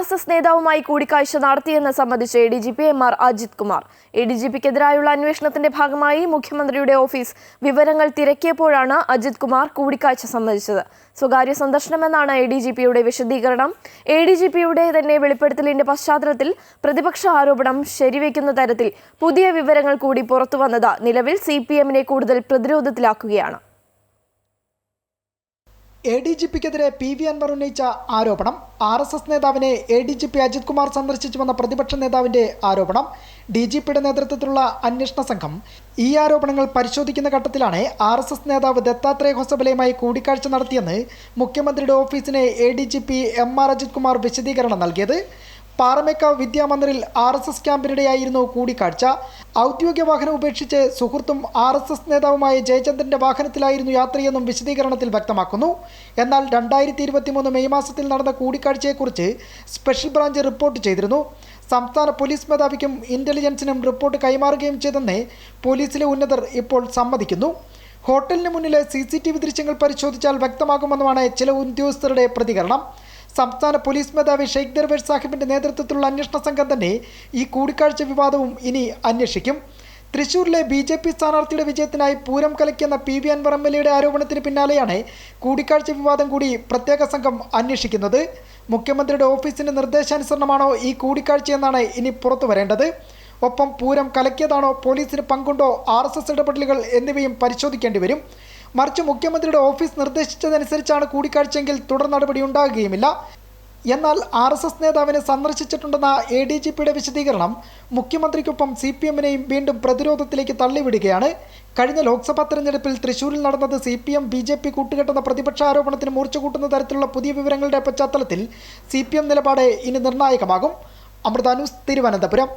S S നേതാവുമായി കൂടിക്കാഴ്ച നടത്തിയെന്ന് സംബന്ധിച്ച് A D G P M R Ajith Kumar. A D G പിക്കെതിരായുള്ള അന്വേഷണത്തിന്റെ ഭാഗമായി മുഖ്യമന്ത്രിയുടെ ഓഫീസ് വിവരങ്ങൾ തിരക്കിയപ്പോഴാണ് അജിത് കുമാർ കൂടിക്കാഴ്ച സംബന്ധിച്ചത് സ്വകാര്യ സന്ദർശനമെന്നാണ് എ ഡി ജി പിയുടെ വിശദീകരണം. എ ഡി ജി പിയുടെ തന്നെ വെളിപ്പെടുത്തലിന്റെ പശ്ചാത്തലത്തിൽ പ്രതിപക്ഷ ആരോപണം ശരിവയ്ക്കുന്ന തരത്തിൽ പുതിയ വിവരങ്ങൾ കൂടി പുറത്തുവന്നത് നിലവിൽ സി പി എമ്മിനെ കൂടുതൽ പ്രതിരോധത്തിലാക്കുകയാണ്. എ ഡി ജി പിക്കെതിരെ പി വി അൻവർ ഉന്നയിച്ച ആരോപണം. ആർ എസ് എസ് നേതാവിനെ A D G P Ajith Kumar സന്ദർശിച്ചുവെന്ന പ്രതിപക്ഷ നേതാവിന്റെ ആരോപണം. ഡി ജി പിയുടെ നേതൃത്വത്തിലുള്ള അന്വേഷണ സംഘം ഈ ആരോപണങ്ങൾ പരിശോധിക്കുന്ന ഘട്ടത്തിലാണ് ആർ എസ് എസ് നേതാവ് ദത്താത്രേയ ഹൊസബലയുമായി കൂടിക്കാഴ്ച നടത്തിയെന്ന് മുഖ്യമന്ത്രിയുടെ ഓഫീസിന് A D G P M R Ajith Kumar വിശദീകരണം നൽകിയത്. പാറമേക്കാവ് വിദ്യാമന്ദിറിൽ ആർ എസ് എസ് ക്യാമ്പിനിടെയായിരുന്നു കൂടിക്കാഴ്ച. ഔദ്യോഗിക വാഹനം ഉപേക്ഷിച്ച് സുഹൃത്തും ആർ എസ് എസ് നേതാവുമായ ജയചന്ദ്രന്റെ വാഹനത്തിലായിരുന്നു യാത്രയെന്നും വിശദീകരണത്തിൽ വ്യക്തമാക്കുന്നു. എന്നാൽ രണ്ടായിരത്തി ഇരുപത്തിമൂന്ന് മെയ് മാസത്തിൽ നടന്ന കൂടിക്കാഴ്ചയെക്കുറിച്ച് സ്പെഷ്യൽ ബ്രാഞ്ച് റിപ്പോർട്ട് ചെയ്തിരുന്നു. സംസ്ഥാന പോലീസ് മേധാവിക്കും ഇന്റലിജൻസിനും റിപ്പോർട്ട് കൈമാറുകയും ചെയ്തെന്ന് പോലീസിലെ ഉന്നതർ ഇപ്പോൾ സമ്മതിക്കുന്നു. ഹോട്ടലിന് മുന്നിലെ സി സി ടി വി ദൃശ്യങ്ങൾ പരിശോധിച്ചാൽ വ്യക്തമാകുമെന്നുമാണ് ചില ഉദ്യോഗസ്ഥരുടെ പ്രതികരണം. സംസ്ഥാന പോലീസ് മേധാവി ഷെയ്ഖ് ദർവേഷ് സാഹിബിന്റെ നേതൃത്വത്തിലുള്ള അന്വേഷണ സംഘം തന്നെ ഈ കൂടിക്കാഴ്ച വിവാദവും ഇനി അന്വേഷിക്കും. തൃശൂരിലെ ബി ജെ പി സ്ഥാനാർത്ഥിയുടെ വിജയത്തിനായി Pooram കലക്കിയെന്ന P V Anvar M L എയുടെ ആരോപണത്തിന് പിന്നാലെയാണ് കൂടിക്കാഴ്ച വിവാദം കൂടി പ്രത്യേക സംഘം അന്വേഷിക്കുന്നത്. മുഖ്യമന്ത്രിയുടെ ഓഫീസിന്റെ നിർദ്ദേശാനുസരണമാണോ ഈ കൂടിക്കാഴ്ചയെന്നാണ് ഇനി പുറത്തു വരേണ്ടത്. ഒപ്പം പൂരം കലക്കിയതാണോ പോലീസിന് പങ്കുണ്ടോ ആർ എസ് എസ് ഇടപെടലുകൾ എന്നിവയും പരിശോധിക്കേണ്ടി വരും. മറിച്ച് മുഖ്യമന്ത്രിയുടെ ഓഫീസ് നിർദ്ദേശിച്ചതനുസരിച്ചാണ് കൂടിക്കാഴ്ചയെങ്കിൽ തുടർ നടപടി ഉണ്ടാകുകയുമില്ല. എന്നാൽ ആർ എസ് എസ് നേതാവിനെ സന്ദർശിച്ചിട്ടുണ്ടെന്ന എ ഡി ജി പിയുടെ വിശദീകരണം മുഖ്യമന്ത്രിക്കൊപ്പം സി പി എമ്മിനെയും വീണ്ടും പ്രതിരോധത്തിലേക്ക് തള്ളിവിടുകയാണ്. കഴിഞ്ഞ ലോക്സഭാ തെരഞ്ഞെടുപ്പിൽ തൃശൂരിൽ നടന്നത് C P M B J P കൂട്ടുകെട്ടുന്ന പ്രതിപക്ഷ ആരോപണത്തിന് മൂർച്ച കൂട്ടുന്ന തരത്തിലുള്ള പുതിയ വിവരങ്ങളുടെ പശ്ചാത്തലത്തിൽ സി പി എം നിലപാട് ഇനി നിർണായകമാകും. അമൃത ന്യൂസ് തിരുവനന്തപുരം.